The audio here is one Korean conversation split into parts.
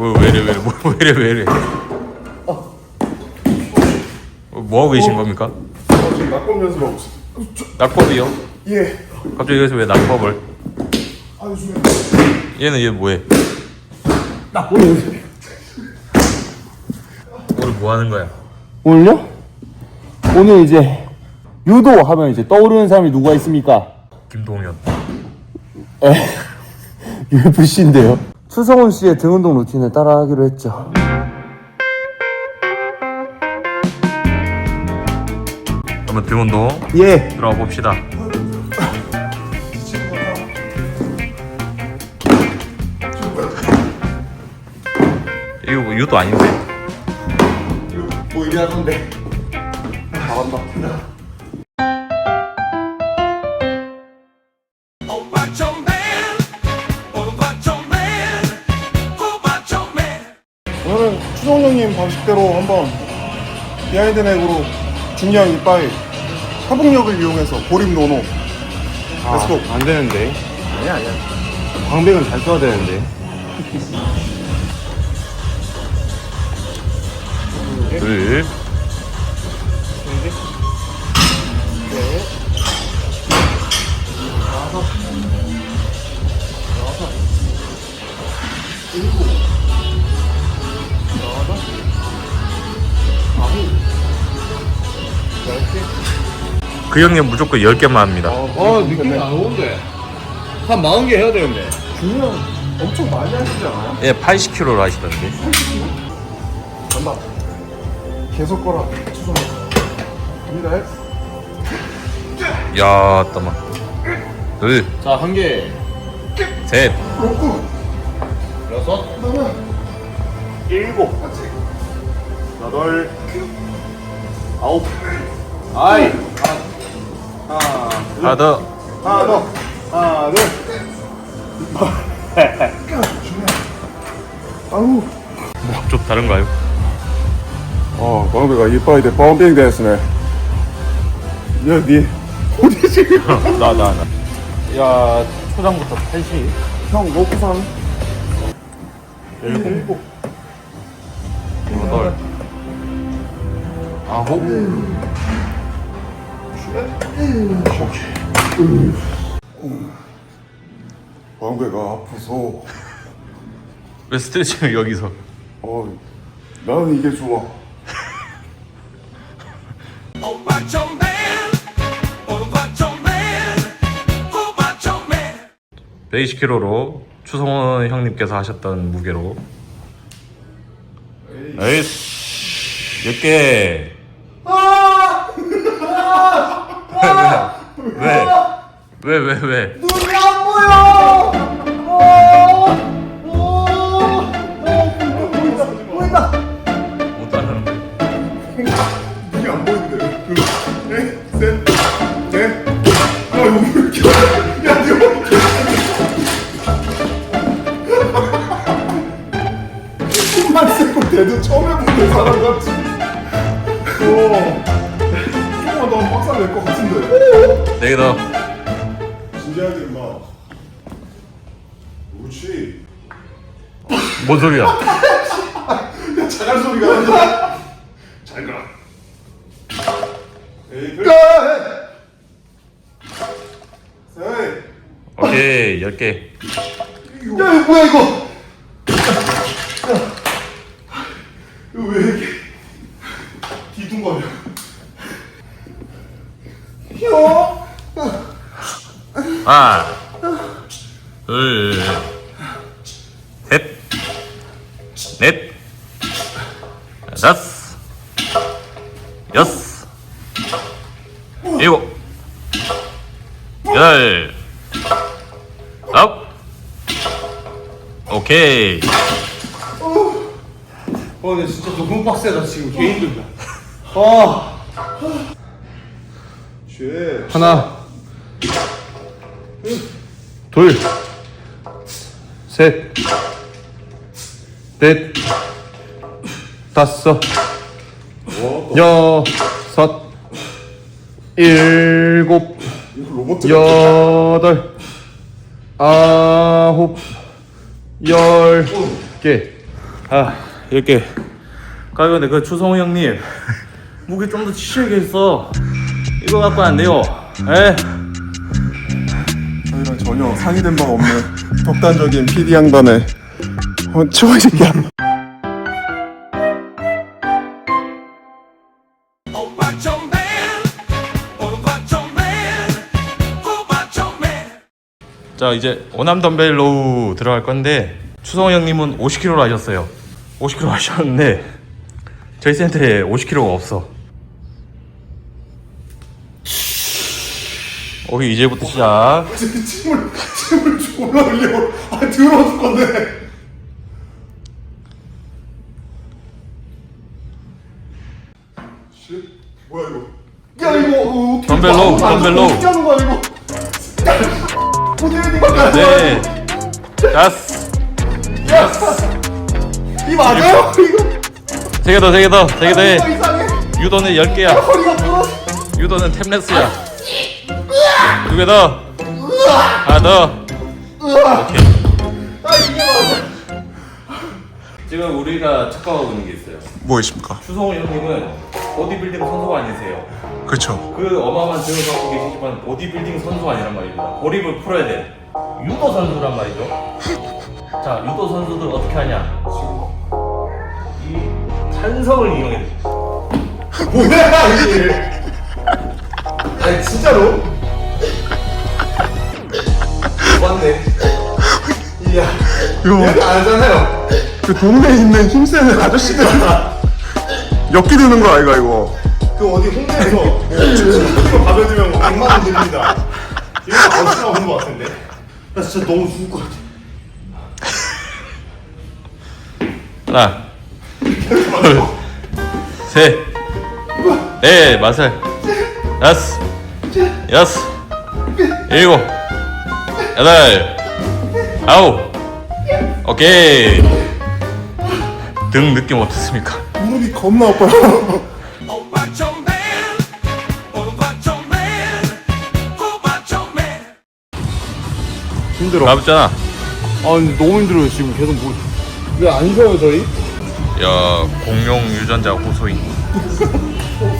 뭐 왜래 왜래 뭐 왜래 왜래 어, 뭐 하고 계신 겁니까? 지금 낙법 연습하고 있어. 낙법이요? 예. 갑자기 여기서 왜 낙법을? 아유 주에. 얘는 얘 뭐해? 낙법 연습. 오늘 뭐 하는 거야? 오늘요? 오늘 이제 유도 하면 이제 떠오르는 사람이 누가 있습니까? 김동현 UFC인데요. 추성훈 씨의 등 운동 루틴을 따라하기로 했죠. 한번 등 운동 예. 들어가 봅시다 이거 뭐 유도 아닌데 뭐 얘기하던데. Oh, 형님 방식대로 한번 비하인드 넥으로 중량 이빠이 협응력을 이용해서 고립 노노. 렛츠고. 안 되는데. 아니야, 아니야. 광배근 잘 써야 되는데. 둘 그 형님 무조건 10개만 합니다 어, 느낌이 안 오는데. 한 40개 해야 되는데. 중량 엄청 많이 하시지 않아요? 예 80kg로 하시던데 간다. 계속 거라. 추성 형. 갑니다. 야 따마 자, 한 개. 로쿠. 여섯. 일곱. 여덟. 아홉. 아이. 하나 더 하나 더. 하나 둘. 아우. 좀 다른가요? 어, 광배가 이빠이 대 파운딩 됐으네. 야, 니 어디 지금? 나나 나. 야 초장부터 80형 로쿠산. 일곱 여덟 아홉 광배가 아파서. 왜 스트레칭을 여기서 어, 나는 이게 좋아. Man. 120kg로 추성원 형님께서 하셨던 무게로 에이스 10개 왜? 왜? 왜? 왜? 왜? 눈이 안 보여! 보인다! 못 따르는데 이게 안 보이는데. 둘, 셋, 셋, 넷. 아, 여기 이렇게. 야, 니 여기 숨만 쓰고 대도 처음 해보는 사람 같지. 어. 낼것 같은데. 4개 더 진지하게 임마. 그렇지. 뭔 소리야? 야, 자갈 소리가 난다. 잘 가. 에이. 에이. 오케이 10개 야, 이거 뭐야 이거? 이거 왜 이렇게 뒤뚱거려? 형. 하나 둘 셋 넷 다섯 여섯 일곱 여덟 아홉 오케이 어, 근데 진짜 너무 빡세다, 지금. 개 힘들다. 아. 쉣. 하나. 둘. 셋. 넷. 다섯. 여섯. 일곱. 여덟. 아홉. 열 개. 아 이렇게 가는데 그 추성호 형님 무게 좀 더 치셔야겠어 이거 갖고 안 돼요 에? 전혀 상의된 바가 없는 독단적인 PD 양반의 어, 이 macho man. 자 이제 오남 덤벨로 들어갈 건데 추성호 형님은 50kg로 하셨어요. 50kg 하셨는데 저희 센터에 50kg가 없어 오케이 이제부터 시작. 침을 침을 졸라 흘려. 아죽 건데 씨 뭐야 이거? 야 이거 어, 어떻게 덤벨로, 봐? 덤벨로. 어떻게 하는 거야 이거? 어떻게 이거 네. 다섯 이 맞아요? 이거? 세개 더 세 개 더 세 개 더 해. 이상해. 유도는 10개야. 허리가 부러져 유도는 템레스야 두개 더? 하나 더. 오케이. 아 이게 맞아. 지금 우리가 착각하고 있는 게 있어요. 뭐 있습니까? 추성호 형님은 보디빌딩 선수가 아니세요. 그렇죠 그 어마어마한 등을 갖고 계시지만 보디빌딩 선수가 아니란 말입니다. 고립을 풀어야 돼. 유도 선수란 말이죠. 자 유도 선수들 어떻게 하냐? 이 찬성을 이용해. 뭐야 이게? 아니 진짜로 맞네. 이야. 이거 안 하잖아요. 그 동네에 있는 힘세는 아저씨들 엮이드는 거 아이가 이거. 그 어디 홍대에서 이거 가벼우면 100만 원 드립니다. 이거 어디서 오는 거 같은데. 나 진짜 너무 죽을 것 같아. 하나 둘 셋 넷 마살. 다섯 여섯 일곱 여덟 아홉 오케이 등 느낌 어떻습니까? 무릎이 겁나 아파요. 힘들어 가볍잖아 아 근데 너무 힘들어요 지금 계속 뭐 왜안 쉬어요 저희? 야 공룡 유전자 호소인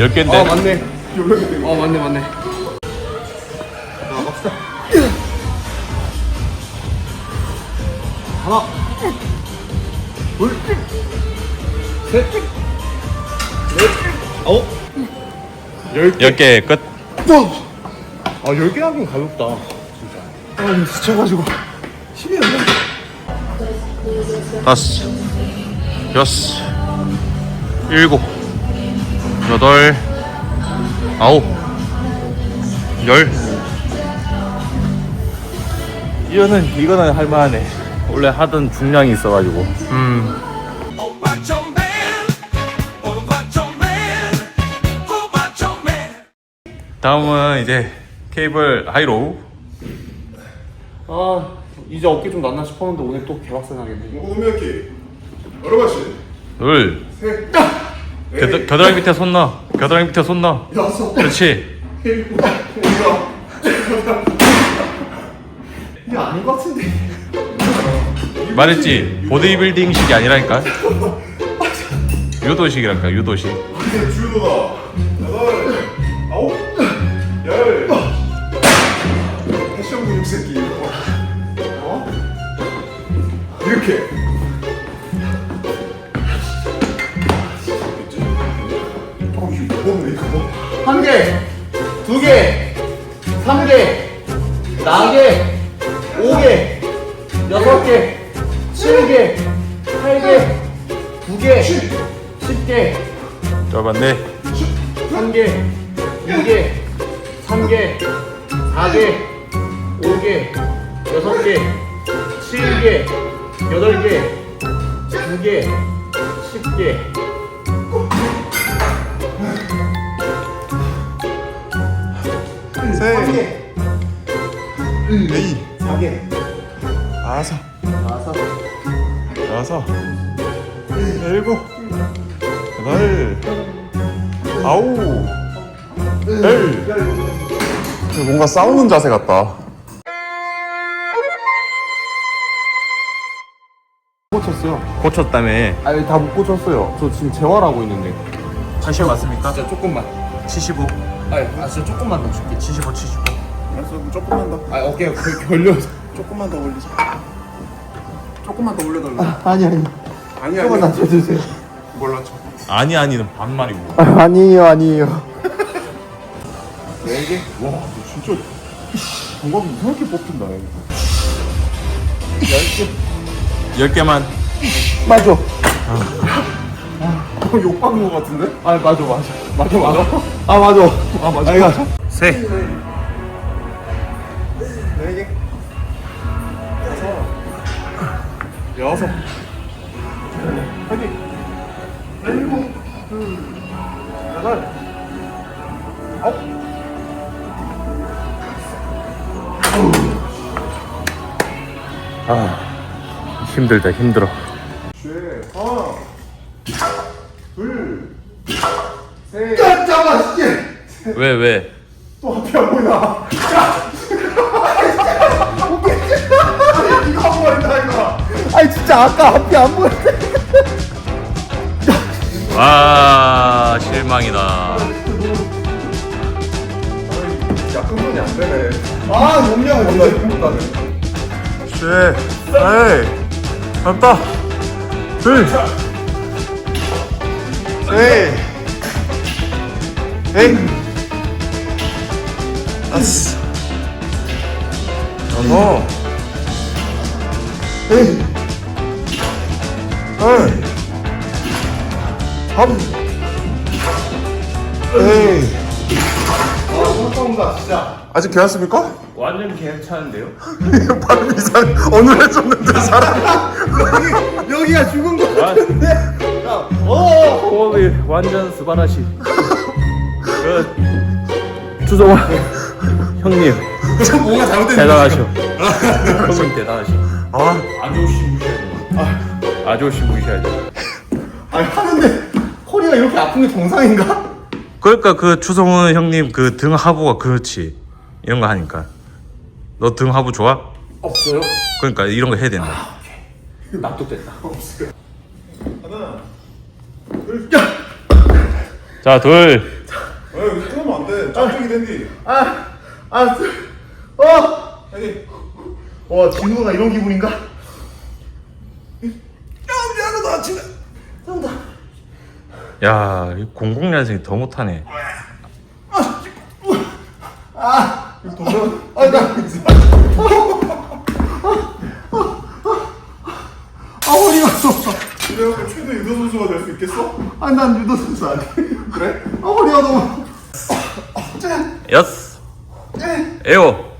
열 개인데? 아 맞네. 아 맞네 맞네. 하나 둘셋넷. 아홉. 열개. 열개 끝. 아 10개 하긴 가볍다 아 지쳐가지고. 힘이 안 나. 다섯, 여섯, 일곱, 여덟, 아홉, 열. 이거는 이거는 할만하네. 원래 하던 중량이 있어가지고. 음. 다음은 이제 케이블 하이로우. 아 이제 어깨 좀 낫나 싶었는데 오늘 또 개박살 나겠네 오메키 여러가씨 둘. 셋 겨드, 겨드랑이 밑에 손 넣어. 겨드랑이 밑에 손 넣어. 여섯 그렇지. 일곱 여덟 이게 아닌 것 같은데 말했지. 보디빌딩식이 아니라니까. 유도식이랄까. 유도식. 주도다 여덟 아홉 열 패션 근육 새끼 이거 어? 이렇게 한 개, 두 개, 삼 개, 네 개, 오 개, 여섯 개, 칠 개, 팔 개, 두 개, 십 개, 잡았네. 한 개, 두 개, 삼 개, 사 개, 오 개, 여섯 개, 칠 개, 여덟 개, 두 개, 십 개. 셋 에이 사개 다섯 다섯 여섯 일곱 여덟 아우. 에이. 뭔가 싸우는 자세 같다. 꽂혔어요. 고쳤다며. 아니 다 못 꽂혔어요. 저 지금 재활하고 있는데. 다시 맞습니까? 진짜 조금만 75. 아니 아 진짜 조금만 더 줄게 75, 75. 알았어, 그럼 조금만 더. 아 오케이 그 결려 조금만 더 올리자. 조금만 더 올려달라. 아니 아니 아니 조금만 아니. 낮춰주세요 몰랐죠. 아니 아니는 반말이고. 아니에요 아니에요 네 개? 와, 너 진짜 감각이 이상하게 뽑힌다. 이거. 10개만. 맞아 어, 욕받는 거 같은데? 아 맞아 맞아 맞아 맞아 아 맞아 아 맞아 맞아 세. 네 개. 여섯. 화이팅. 일곱. 여덟. 아홉. 힘들다, 힘들어. 쉐. 하나. 둘. 셋. 잠깐만 씨 왜, 왜? 또 앞이 안 보이나? 야! 이거 한 번이다 이거. 아니 진짜 아까 앞이 안 보였대 와, 실망이다. 약간 손이 안 되네. 아, 용량을 이거 쉐. 에이. 갔다. 둘. 셋. 에이. 아스. 여섯. 에이. 에이. 함. 에이. 아직 괜찮습니까? 완전 괜찮은데요? 발음 이상 오늘 해줬는데 사람 여기가 죽은 거 호흡이 완전 스바라시. 그, 주성아, 형님, 뭐가 잘못된 대단하셔. 형님 대단하셔. 아, 아저씨 돼. 아저씨 돼. 아니 하는데 허리가 이렇게 아픈 게 정상인가? 그러니까 그 추성훈 형님 그 등 하부가 그렇지. 이런 거 하니까. 너 등 하부 좋아? 없어요? 그러니까 이런 거 해야 된다. 납득됐다 하나 둘 자, 둘. 야, 여기 끊으면 안 돼 짝짝이 된디 아, 어! 여기 와, 진우가 이런 기분인가? 야 미안하다 진짜 야, 이 공공연생이 더 못하네. 동전 아, 나, 아, 허리가 너무, 이래갖고 최대 유도 선수가 될 수 있겠어? 아, 난 유도 선수 아니야. 그래? 아, 허리가 너무. 여섯, 일곱,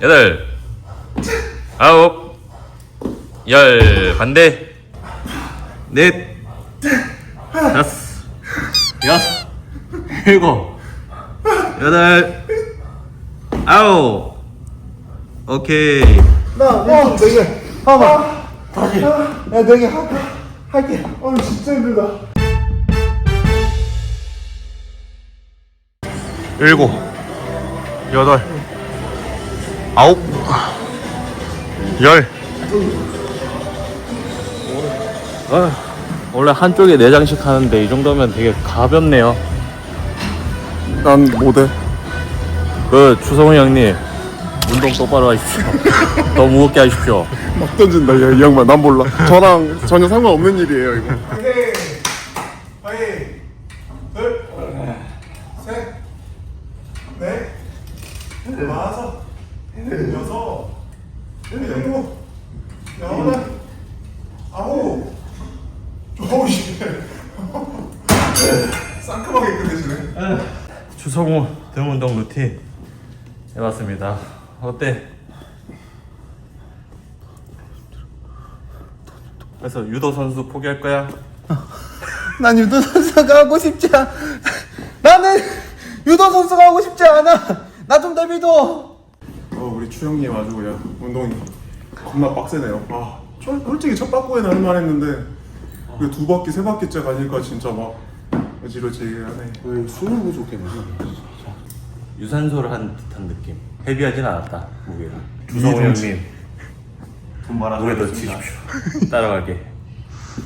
여덟, 아홉, 열, 반대, 넷, 다섯, 여섯, 일곱, 여덟, 아홉, 오케이. 나, 어, 네 개. 봐봐. 다시. 야, 네 개. 할게. 할게. 아 진짜 힘들다 일곱, 여덟, 아홉, 열. 아, 원래 한쪽에 네 장씩 하는데 이 정도면 되게 가볍네요. 난 못해 그 추성훈 형님 운동 똑바로 하십시오. 더 무겁게 하십시오. 막 던진다 얘, 이 양반 난 몰라 저랑 전혀 상관없는 일이에요 이거 화이팅 화이팅 둘셋넷 다섯 여섯 일곱 여덟 아홉 오씨 상큼하게 끝내시네 추성훈 등 운동 루틴 해봤습니다. 어때? 그래서 유도 선수 포기할 거야? 난 유도 선수가 하고 싶지 않. 나는 유도 선수가 하고 싶지 않아. 나좀더 믿어. 어, 우리 추형님 아주 그냥 운동이 겁나 빡세네요. 아, 저 솔직히 첫 바퀴에 나는 말 했는데 그 두 바퀴 세 바퀴째 가니까 진짜 막 어지러지하네 왜 숨을 부족했네 유산소를 한 듯한 느낌. 헤비하진 않았다 무게가. 주성호 형님. 돈 무게 더. 치십시오. 따라갈게.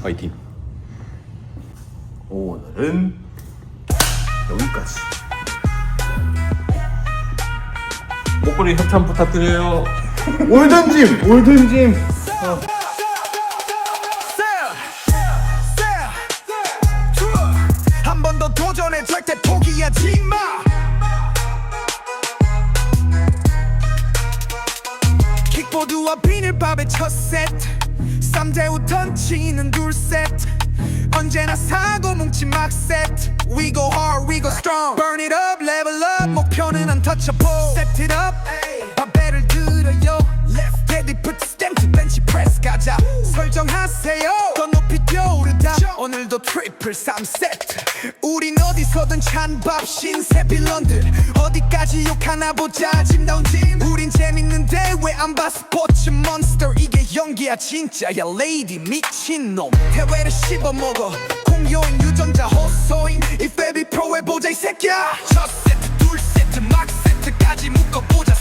화이팅. 오늘은 여기까지 목걸이 협찬 부탁드려요. 올든짐! 올든짐! 한 번 더 도전해 절대 포기하지 마. 킥보드와 비닐밥의 첫 세트 쌈대우 던치는 둘 세트 언제나 사고 뭉치 막 세트 We go hard, we go strong Burn it up, level up 목표는 untouchable Set it up, 바벨을 들어요 Left ready, put the stamp to bench press 가자 설정하세요 더 높이 뛰어오르다 오늘도 트리플 3세트 들어서던 찬밥 신세 빌런들. 어디까지 욕하나 보자 짐다운 짐. 우린 재밌는데 왜 안 봐? 스포츠 몬스터 이게 연기야 진짜야 레이디 미친놈. 대회를 씹어먹어. 공여인 유전자 호소인. 이 페비 프로에 보자 이 새끼야. 첫 세트 둘 세트 막 세트까지 묶어보자